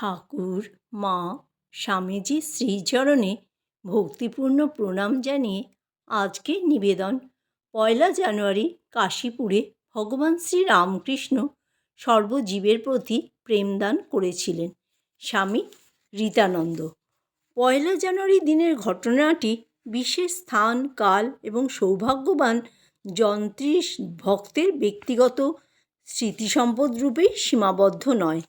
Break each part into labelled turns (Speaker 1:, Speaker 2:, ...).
Speaker 1: ঠাকুর, মা, স্বামীজি শ্রীচরণে ভক্তিপূর্ণ প্রণাম জানিয়ে আজকে নিবেদন। পয়লা জানুয়ারি কাশীপুরে ভগবান শ্রী রামকৃষ্ণ সর্বজীবের প্রতি প্রেমদান করেছিলেন স্বামী রীতানন্দ। পয়লা জানুয়ারি দিনের ঘটনাটি বিশেষ স্থান, কাল এবং সৌভাগ্যবান যন্ত্রী ভক্তের ব্যক্তিগত স্মৃতিসম্পদ রূপেই সীমাবদ্ধ নয়।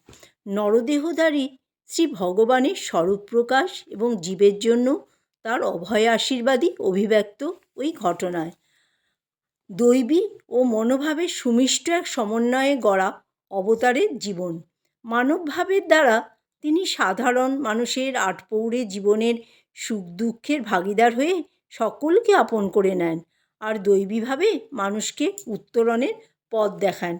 Speaker 1: নরদেহধারী শ্রী ভগবানের স্বরূপ প্রকাশ এবং জীবের জন্য তার অভয় আশীর্বাদই অভিব্যক্ত ওই ঘটনায়। দৈবী ও মনোভাবের সুমিষ্ট এক সমন্বয়ে গড়া অবতারের জীবন। মানবভাবের দ্বারা তিনি সাধারণ মানুষের আটপৌরে জীবনের সুখ দুঃখের ভাগিদার হয়ে সকলকে আপন করে নেন আর দৈবীভাবে মানুষকে উত্তরণের পথ দেখান।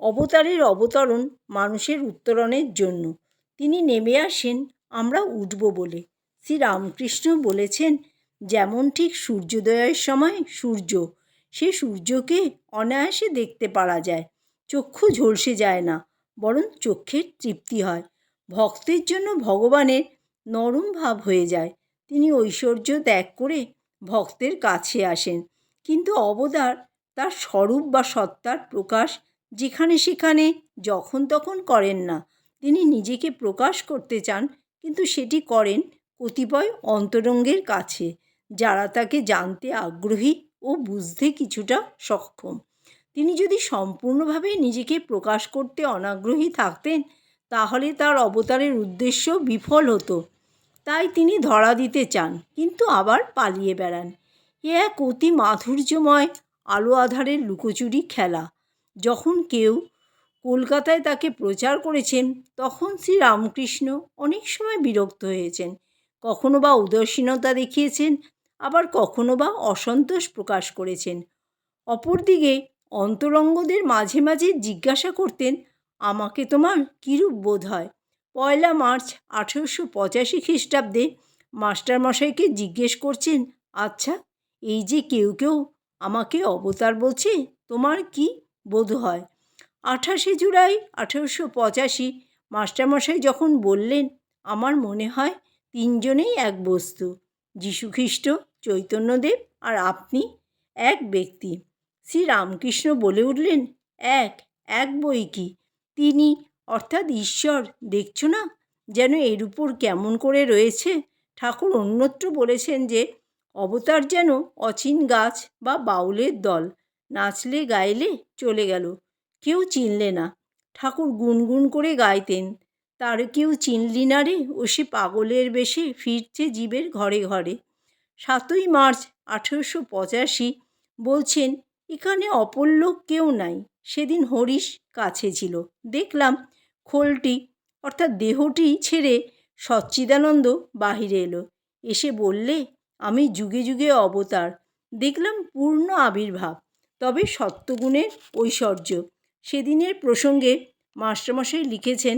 Speaker 1: অবতারের অবতরণ মানুষের উত্তরণের জন্য। তিনি নেমে আসেন, আমরা উঠব বলে। শ্রী রামকৃষ্ণ বলেছেন, যেমন ঠিক সূর্যোদয়ের সময় সূর্য, সে সূর্যকে অনায়াসে দেখতে পারা যায়। চক্ষু ঝলসে যায় না, বরং চক্ষের তৃপ্তি হয়। ভক্তের জন্য ভগবানের নরম ভাব হয়ে যায়। তিনি ঐশ্বর্য ত্যাগ করে ভক্তের কাছে আসেন। কিন্তু অবতার তার স্বরূপ বা সত্তার প্রকাশ যেখানে সেখানে, যখন তখন করেন না। তিনি নিজেকে প্রকাশ করতে চান, কিন্তু সেটি করেন কতিপয় অন্তরঙ্গের কাছে, যারা তাকে জানতে আগ্রহী ও বুঝতে কিছুটা সক্ষম। তিনি যদি সম্পূর্ণভাবে নিজেকে প্রকাশ করতে অনাগ্রহী থাকতেন, তাহলে তার অবতারের উদ্দেশ্য বিফল হতো। তাই তিনি ধরা দিতে চান, কিন্তু আবার পালিয়ে বেড়ান। এ এক অতি মাধুর্যময় আলো আধারের লুকোচুরি খেলা। যখন কেউ কলকাতায় তাকে প্রচার করেছেন, তখন শ্রীরামকৃষ্ণ অনেক সময় বিরক্ত হয়েছেন। কখনো বা উদাসীনতা দেখিয়েছেন, আবার কখনো বা অসন্তোষ প্রকাশ করেছেন। অপরদিকে অন্তরঙ্গদের মাঝে মাঝে জিজ্ঞাসা করতেন, আমাকে তোমার কীরূপ বোধ হয়? পয়লা মার্চ আঠেরোশো পঁচাশি খ্রিস্টাব্দে মাস্টারমশাইকে জিজ্ঞেস করছেন আচ্ছা এই যে কেউ কেউ আমাকে অবতার বলছে, তোমার কি বোধ হয়। আঠাশে জুলাই আঠেরোশো পঁচাশি মাস্টারমশাই যখন বললেন, আমার মনে হয় তিনজনেই এক বস্তু যীশুখ্রিস্ট চৈতন্যদেব আর আপনি এক ব্যক্তি। শ্রী রামকৃষ্ণ বলে উঠলেন, এক এক বই কি? তিনি অর্থাৎ ঈশ্বর, দেখছ না? যেন এর উপর কেমন করে রয়েছে? ঠাকুর অন্যত্র বলেছেন যে, অবতার যেন অচিন গাছ বা বাউলের দল নাচলে গাইলে চলে গেল। কেউ চিনলে না। ঠাকুর গুনগুন করে গাইতেন। তার কেউ চিনলি না রে ও সে পাগলের বেশে ফিরছে জীবের ঘরে ঘরে। সাতই মার্চ আঠেরোশো পঁচাশি বলছেন, এখানে অপর লোক কেউ নাই। সেদিন হরিশ কাছে ছিল। দেখলাম খোলটি, অর্থাৎ দেহটি ছেড়ে সচ্চিদানন্দ বাহিরে এলো। এসে বললে, আমি যুগে যুগে অবতার। দেখলাম পূর্ণ আবির্ভাব। তবে সত্যগুণের ঐশ্বর্য। সেদিনের প্রসঙ্গে মাস্টারমশাই লিখেছেন,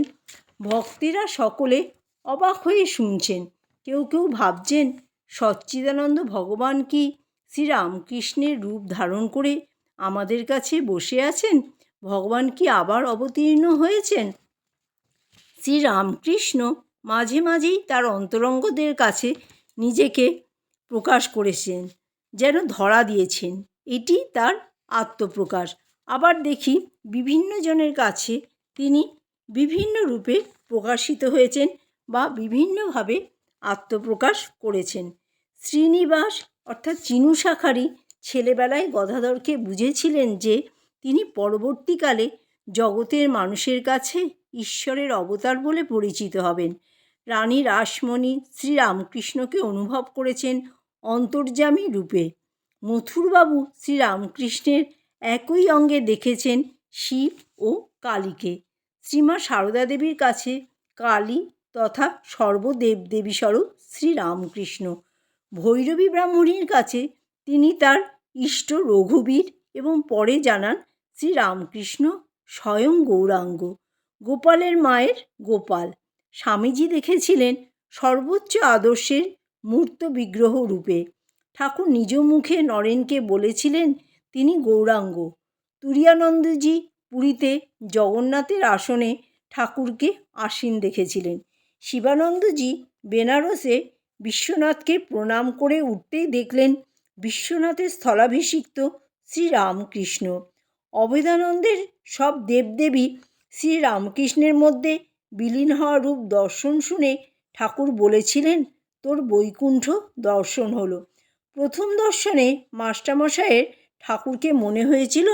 Speaker 1: ভক্তেরা সকলে অবাক হয়ে শুনছেন। কেউ কেউ ভাবছেন, সচ্চিদানন্দ ভগবান কি শ্রীরামকৃষ্ণের রূপ ধারণ করে আমাদের কাছে বসে আছেন? ভগবান কি আবার অবতীর্ণ হয়েছেন? শ্রীরামকৃষ্ণ মাঝে মাঝেই তার অন্তরঙ্গদের কাছে নিজেকে প্রকাশ করেছেন, যেন ধরা দিয়েছেন। এটি তার আত্মপ্রকাশ। আবার দেখি বিভিন্ন জনের কাছে তিনি বিভিন্ন রূপে প্রকাশিত হয়েছেন বা বিভিন্নভাবে আত্মপ্রকাশ করেছেন। শ্রীনিবাস অর্থাৎ চিনু শাখারি ছেলেবেলায় গদাধরকে বুঝেছিলেন যে তিনি পরবর্তীকালে জগতের মানুষের কাছে ঈশ্বরের অবতার বলে পরিচিত হবেন। রানী রাসমণি শ্রীরামকৃষ্ণকে অনুভব করেছেন অন্তর্যামী রূপে। মথুরবাবু শ্রীরামকৃষ্ণের একই অঙ্গে দেখেছেন শিব ও কালীকে। শ্রীমা সারদা দেবীর কাছে কালী তথা সর্বদেব দেবী স্বরূপ শ্রীরামকৃষ্ণ। ভৈরবী ব্রাহ্মণীর কাছে তিনি তার ইষ্ট রঘুবীর এবং পরে জানান শ্রীরামকৃষ্ণ স্বয়ং গৌরাঙ্গ, গোপালের মায়ের গোপাল। স্বামীজি দেখেছিলেন সর্বোচ্চ আদর্শের মূর্ত বিগ্রহ রূপে। ঠাকুর নিজ মুখে নরেনকে বলেছিলেন, তিনি গৌরাঙ্গ। তুরিয়ানন্দজি পুরীতে জগন্নাথের আসনে ঠাকুরকে আসীন দেখেছিলেন। শিবানন্দজি বেনারসে বিশ্বনাথকে প্রণাম করে উঠতেই দেখলেন বিশ্বনাথের স্থলাভিষিক্ত শ্রীরামকৃষ্ণ। অভেদানন্দের সব দেবদেবী শ্রীরামকৃষ্ণের মধ্যে বিলীন হওয়া রূপ দর্শন শুনে ঠাকুর বলেছিলেন, তোর বৈকুণ্ঠ দর্শন হলো। প্রথম দর্শনে মাস্টারমশাইয়ের ঠাকুরকে মনে হয়েছিল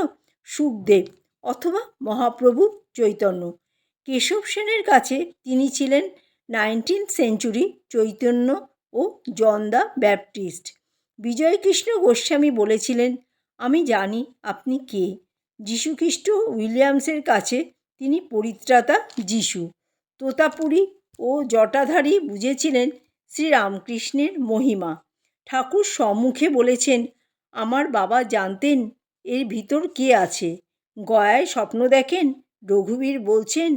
Speaker 1: সুখদেব অথবা মহাপ্রভু চৈতন্য। কেশব সেনের কাছে তিনি ছিলেন nineteen century Chaitanya O John the Baptist. Bijoykrishna Goswami বলেছিলেন, আমি জানি আপনি কে। যীশুখ্রিস্ট উইলিয়ামসের কাছে তিনি পরিত্রাতা যিশু। তোতাপুরী ও জটাধারী বুঝেছিলেন শ্রীরামকৃষ্ণের মহিমা। ঠাকুর সম্মুখে বলেছেন, আমার বাবা জানতেন এর ভিতর কে আছে। গয়ায় স্বপ্ন দেখেন, রঘুবীর বলছেন,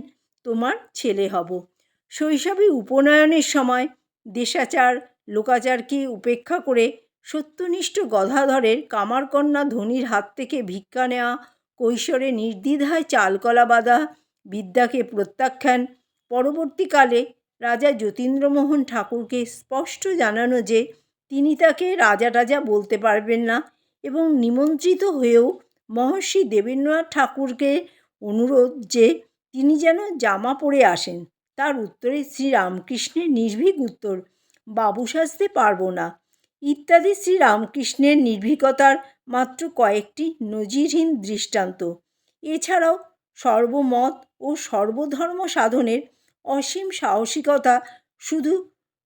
Speaker 1: তোমার ছেলে হব শৈশবে উপনয়নের সময় দেশাচার লোকাচারকে উপেক্ষা করে সত্যনিষ্ঠ গধাধরের কামারকন্যা ধনির হাত থেকে ভিক্ষা নেওয়া, কৈশোরে নির্দ্বিধায় চালকলা বাঁধা, বিদ্যাকে প্রত্যাখ্যান, পরবর্তীকালে রাজা যতীন্দ্রমোহন ঠাকুরকে স্পষ্ট জানানো যে তিনি তাকে রাজা টাজা বলতে পারবেন না এবং নিমন্ত্রিত হয়েও মহর্ষি দেবেন্দ্রনাথ ঠাকুরকে অনুরোধ যে তিনি যেন জামা পরে আসেন। তার উত্তরে শ্রীরামকৃষ্ণের নির্ভীক উত্তর, বাবু সাজতে পারব না। ইত্যাদি শ্রীরামকৃষ্ণের নির্ভীকতার মাত্র কয়েকটি নজিরহীন দৃষ্টান্ত। এছাড়াও সর্বমত ও সর্বধর্ম সাধনের অসীম সাহসিকতা শুধু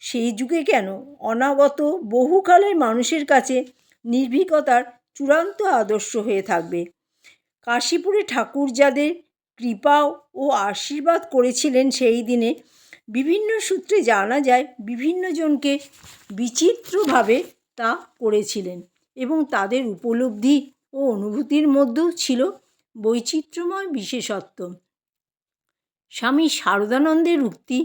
Speaker 1: সেই যুগে কেন অনাগত বহুকালের মানুষের কাছে নির্ভীকতার চূড়ান্ত আদর্শ হয়ে থাকবে? কাশীপুরে ঠাকুর যাদের কৃপা ও আশীর্বাদ করেছিলেন সেই দিনে বিভিন্ন সূত্রে জানা যায়, বিভিন্ন জনকে বিচিত্রভাবে তা করেছিলেন এবং তাদের উপলব্ধি ও অনুভূতির মধ্যেও ছিল বৈচিত্র্যময় বিশেষত্ব। স্বামী শারদানন্দের উক্তি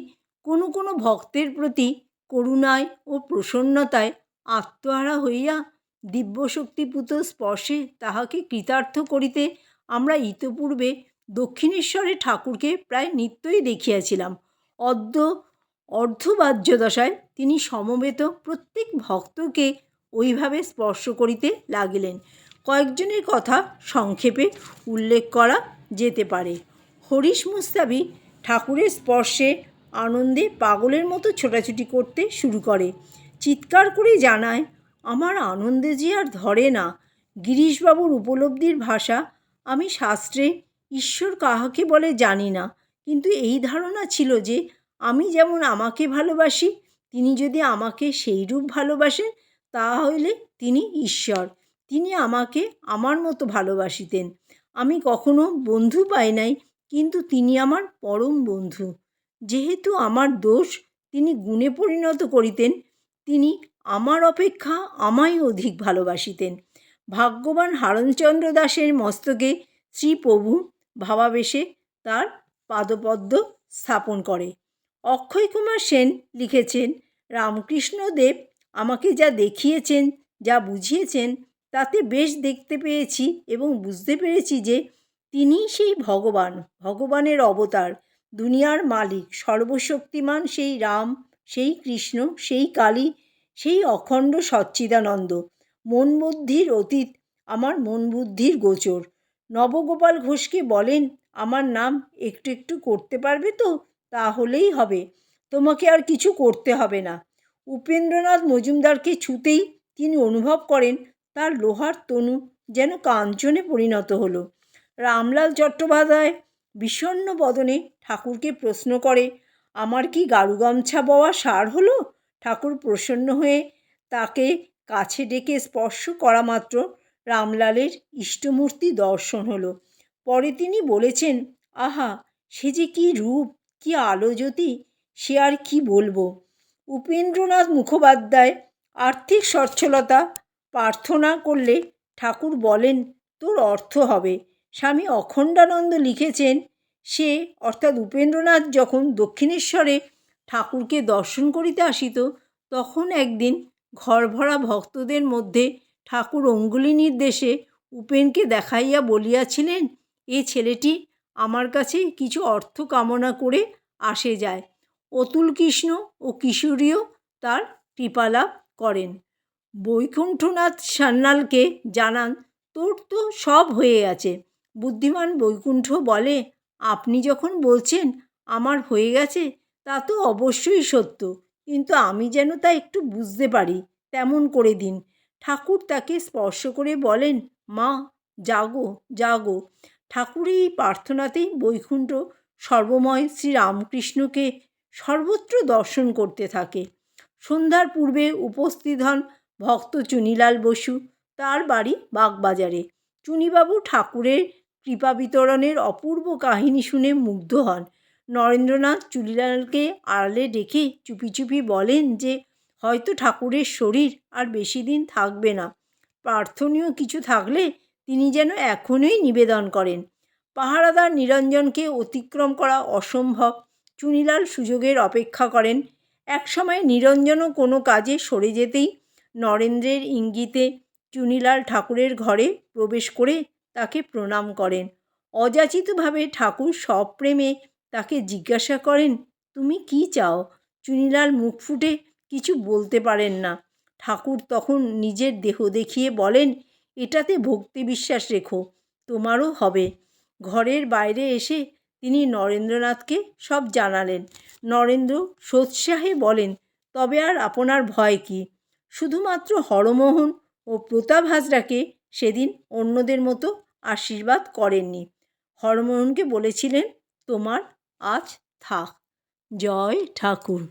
Speaker 1: কোনো কোনো ভক্তের প্রতি করুণায় ও প্রসন্নতায় আত্মহারা হইয়া দিব্যশক্তিপুত স্পর্শে তাহাকে কৃতার্থ করিতে আমরা ইতপূর্বে দক্ষিণেশ্বরে ঠাকুরকে প্রায় নিত্যই দেখিয়াছিলাম। অদ্য অর্ধবাহ্যদশায় তিনি সমবেত প্রত্যেক ভক্তকে ওইভাবে স্পর্শ করিতে লাগিলেন। কয়েকজনের কথা সংক্ষেপে উল্লেখ করা যেতে পারে। হরিশ মুস্তাবি ঠাকুরের স্পর্শে আনন্দে পাগলের মতো ছোটাছুটি করতে শুরু করে। চিৎকার করে জানায়, আমার আনন্দে যে আর ধরে না। গিরিশবাবুর উপলব্ধির ভাষা আমি শাস্ত্রে ঈশ্বর কাহাকে বলে জানি না। কিন্তু এই ধারণা ছিল যে, আমি যেমন আমাকে ভালোবাসি, তিনি যদি আমাকে সেইরূপ ভালোবাসেন, তা তাহলে তিনি ঈশ্বর। তিনি আমাকে আমার মতো ভালোবাসিতেন। আমি কখনো বন্ধু পাই নাই, কিন্তু তিনি আমার পরম বন্ধু। যেহেতু আমার দোষ তিনি গুণে পরিণত করিতেন, তিনি আমার অপেক্ষা আমায় অধিক ভালোবাসিতেন। ভাগ্যবান হারণচন্দ্র দাসের মস্তকে শ্রীপ্রভু ভাবাবেশে তার পাদপদ্ম স্থাপন করে। অক্ষয় কুমার সেন লিখেছেন রামকৃষ্ণদেব আমাকে যা দেখিয়েছেন, যা বুঝিয়েছেন, তাতে বেশ দেখতে পেয়েছি এবং বুঝতে পেরেছি যে তিনিই সেই ভগবান, ভগবানের অবতার। দুনিয়ার মালিক, সর্বশক্তিমান সেই রাম, সেই কৃষ্ণ, সেই কালী, সেই অখণ্ড সচ্চিদানন্দ। মন বুদ্ধির অতীত, আমার মন বুদ্ধির গোচর। নবগোপাল ঘোষকে বলেন, আমার নাম একটু একটু করতে পারবে তো? তাহলেই হবে। তোমাকে আর কিছু করতে হবে না। উপেন্দ্রনাথ মজুমদারকে ছুতেই তিনি অনুভব করেন, তার লোহার তনু যেন কাঞ্চনে পরিণত হলো। রামলাল চট্টোপাধ্যায় বিষণ্ণ বদনে ঠাকুরকে প্রশ্ন করে, আমার কি গারু গামছা বওয়া সার হলো? ঠাকুর প্রসন্ন হয়ে তাকে কাছে ডেকে স্পর্শ করা মাত্র রামলালের ইষ্টমূর্তি দর্শন হলো। পরে তিনি বলেছেন, আহা, সে যে কী রূপ, কী আলোজ্যোতি, সে আর কি বলব? উপেন্দ্রনাথ মুখোপাধ্যায় আর্থিক সচ্ছলতা প্রার্থনা করলে ঠাকুর বলেন, তোর অর্থ হবে। স্বামী অখণ্ডানন্দ লিখেছেন, সে, অর্থাৎ উপেন্দ্রনাথ যখন দক্ষিণেশ্বরে ঠাকুরকে দর্শন করিতে আসিত, তখন একদিন ঘরভরা ভক্তদের মধ্যে ঠাকুর অঙ্গুলি নির্দেশে উপেনকে দেখাইয়া বলিয়াছিলেন, এ ছেলেটি আমার কাছে কিছু অর্থ কামনা করে আসে যায়। অতুল কৃষ্ণ ও কিশোরীও তার কৃপালাভ করেন। বৈকুণ্ঠনাথ সান্যালকে জানান, তোর তো সব হয়ে আছে। বুদ্ধিমান বৈকুণ্ঠ বলে, আপনি যখন বলছেন, আমার হয়ে গেছে, তা তো অবশ্যই সত্য। কিন্তু আমি যেন তা একটু বুঝতে পারি, তেমন করে দিন। ঠাকুর তাকে স্পর্শ করে বলেন, মা, জাগো জাগো। ঠাকুরের এই প্রার্থনাতেই বৈকুণ্ঠ সর্বময় শ্রীরামকৃষ্ণকে সর্বত্র দর্শন করতে থাকে। সন্ধ্যার পূর্বে উপস্থিত হন ভক্ত চুনিলাল বসু, তার বাড়ি বাগবাজারে। চুনিবাবু ঠাকুরের কৃপা বিতরণের অপূর্ব কাহিনী শুনে মুগ্ধ হন। নরেন্দ্রনাথ চুলিলালকে আড়ালে ডেকে চুপি চুপি বলেন যে, হয়তো ঠাকুরের শরীর আর বেশি দিন থাকবে না। প্রার্থনীয় কিছু থাকলে তিনি যেন এখনই নিবেদন করেন। পাহারাদার নিরঞ্জনকে অতিক্রম করা অসম্ভব। চুনিলাল সুযোগের অপেক্ষা করেন। একসময় নিরঞ্জনও কোনো কাজে সরে যেতেই নরেন্দ্রের ইঙ্গিতে চুনিলাল ঠাকুরের ঘরে প্রবেশ করে তাকে প্রণাম করেন। অযাচিতভাবে ঠাকুর সপ্রেমে তাকে জিজ্ঞাসা করেন, তুমি কি চাও চুনিলাল মুখ ফুটে কিছু বলতে পারেন না। ঠাকুর তখন নিজের দেহ দেখিয়ে বলেন, এটাতে ভক্তি বিশ্বাস রেখো, তোমারও হবে ঘরের বাইরে এসে তিনি নরেন্দ্রনাথকে সব জানালেন। নরেন্দ্র সোৎসাহে বলেন, তবে আর আপনার ভয় কী? শুধুমাত্র হরমোহন ও প্রতাপ হাজরাকে সেদিন অন্যদের মতো আশীর্বাদ করেননি। হরমোহনকে বলেছিলেন তোমার আজ থাক। জয় ঠাকুর।